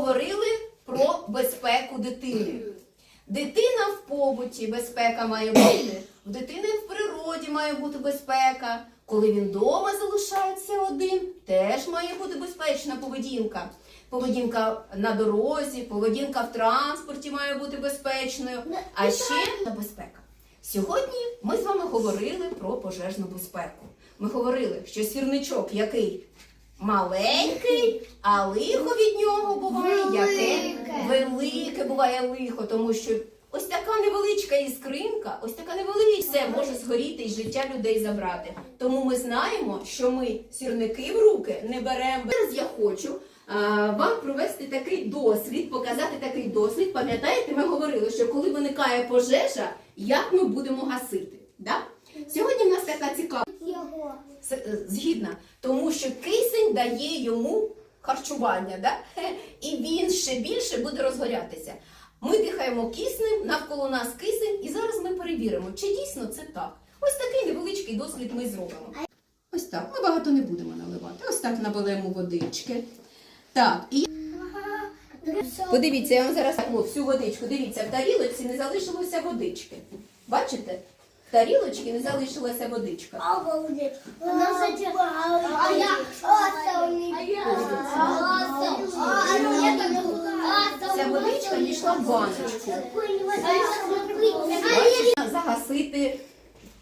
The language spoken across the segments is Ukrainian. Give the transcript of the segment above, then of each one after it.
Говорили про безпеку дитини. Дитина в побуті безпека має бути, в дитини в природі має бути безпека. Коли він вдома залишається один, теж має бути безпечна поведінка. Поведінка на дорозі, поведінка в транспорті має бути безпечною. А ще безпека. Сьогодні ми з вами говорили про пожежну безпеку. Ми говорили, що сірничок який маленький, а лихо від нього буває яке велике буває лихо, тому що ось така невеличка іскринка, ось така невеличка все може згоріти і життя людей забрати. Тому ми знаємо, що ми сірники в руки не беремо. Зараз я хочу а, вам провести такий дослід, показати такий дослід. Пам'ятаєте, ми говорили, що коли виникає пожежа, як ми будемо гасити. Да? Сьогодні в нас така цікава. Його. С- е, Згідна, тому що кисень дає йому харчування, да? І він ще більше буде розгорятися. Ми дихаємо киснем, навколо нас кисень, і зараз ми перевіримо, чи дійсно це так. Ось такий невеличкий дослід ми зробимо. Ось так. Ми багато не будемо наливати. Ось так наберемо водички. Так, і подивіться, я вам зараз ну, всю водичку. Дивіться, в тарілочці не залишилося водички. Бачите? В тарілочці не залишилася водичка. Обалдеть. Вона. А я оставлю. А я Ця водичка пішла в баночку. загасити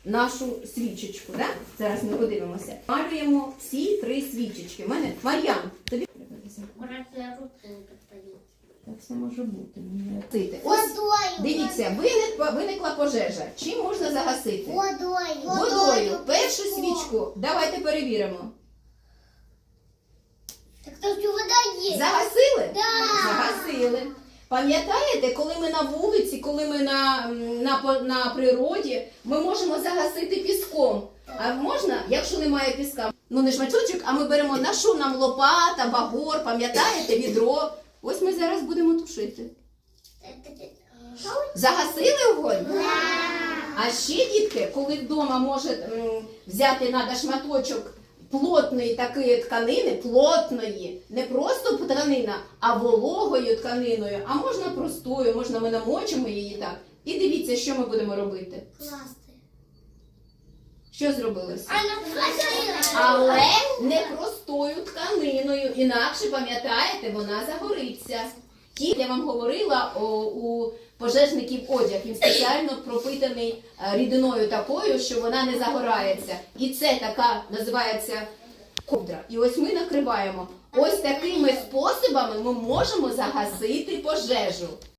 нашу свічечку. Да? Зараз ми подивимося. Малюємо всі три свічечки. У мене Мар'ян, тобі треба. Так все може бути. Ось дивіться, виникла, виникла пожежа. Чим можна загасити? Водою. Водою. Першу свічку. Давайте перевіримо. Так тут вода є. Загасили? Да. Загасили. Пам'ятаєте, коли ми на вулиці, коли ми на, на, на природі, ми можемо загасити піском. А можна, якщо немає піска, ну не шматочок, а ми беремо на що нам лопата, багор, пам'ятаєте, відро. Ось ми зараз будемо тушити. Загасили вогонь? А ще, дітки, коли вдома може м, взяти надо шматочок плотної такої тканини, плотної, не просто тканина, а вологою тканиною, а можна простою, можна ми намочимо її так. І дивіться, що ми будемо робити. Що зробилося? Але не простою тканиною, інакше пам'ятаєте, вона загориться. Ті, я вам говорила, о, у пожежників одяг він спеціально пропитаний е, рідиною такою, що вона не загорається. І це така називається ковдра. І ось ми накриваємо. Ось такими способами ми можемо загасити пожежу.